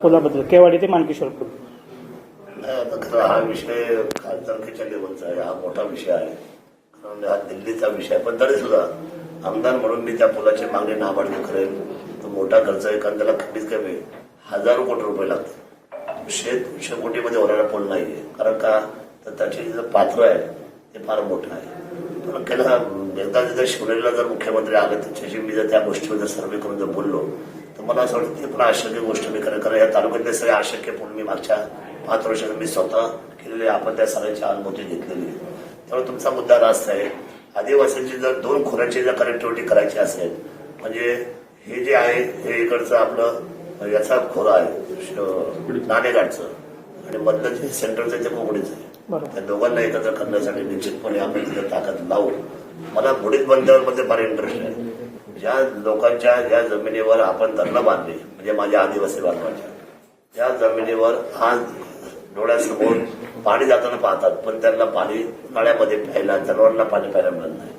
पुलाबद्दल केवाडी ते मानकेश्वरपूर नाही आता खरं हा विषय खासदारकीच्या लेवलचा आहे. हा मोठा विषय आहे. कारण हा दिल्लीचा विषय आहे. पण तरी सुद्धा आमदार म्हणून मी त्या पुलाची मागणी नाबार्द करेल तो मोठा खर्च आहे. कारण त्याला कमीत कमी हजारो कोटी रुपये लागतात. शेत दोनशे कोटीमध्ये होणारा पूल नाहीये. कारण का? तर त्याचे जे पात्र आहे ते फार मोठं आहे. पण केला एकदा जर शिवनेरीला जर मुख्यमंत्री आले त्याच्याशी मी जर त्या गोष्टीवर जर सर्वे करून जर बोललो तर मला असं वाटतं ते पण अशक्य गोष्ट मी करेन कारण या तालुक्यातले सगळे अशक्य पूल मी मागच्या पाच वर्षात मी स्वतः केलेले आपण त्या सगळ्यांची अनुभूती घेतलेली आहे. त्यामुळे तुमचा मुद्दा रास्त आहे. आदिवासींची जर दोन खोऱ्यांची जर कनेक्टिव्हिटी करायची असेल म्हणजे हे जे आहे हे इकडचं आपलं याचा खोरा आहे नाणेघाटचं आणि मधलं जे सेंटरचं ते कोकणीचं आहे. त्या दोघांना एकत्र करण्यासाठी निश्चितपणे आपण तिथे ताकद लावू. मला बुडीत बंदरामध्ये फार इंटरेस्ट आहे. ज्या लोकांच्या ज्या जमिनीवर आपण धरणं बांधले. म्हणजे माझ्या आदिवासी बांधवांच्या. त्या जमिनीवर आज डोळ्यासमोर पाणी जाताना पाहतात पण त्यांना पाणी नळ्यामध्ये प्यायला जनावरांना पाणी प्यायला मिळत नाही.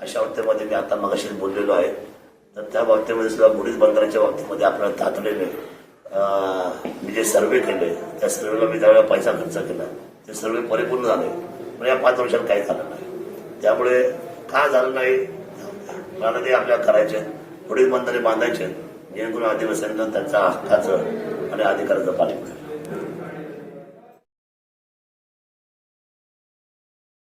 अशा बाबतीमध्ये मी आता मगाशी बोललेलो आहे. तर त्या बाबतीमध्ये सुद्धा बुडीज बंदराच्या बाबतीमध्ये आपल्याला तातडीने मी जे सर्वे केले त्या सर्वेला मी त्यावेळेला पैसा खर्च केला ते सर्वे परिपूर्ण झाले. पण या पाच वर्षात काही झालं नाही. त्यामुळे का झालं नाही? मला ते आपल्याला करायचे. पुढील बंदरे बांधायचे. जेणेकरून आदिवासींना त्यांचा हक्काचं आणि अधिकाराचं पालन करेल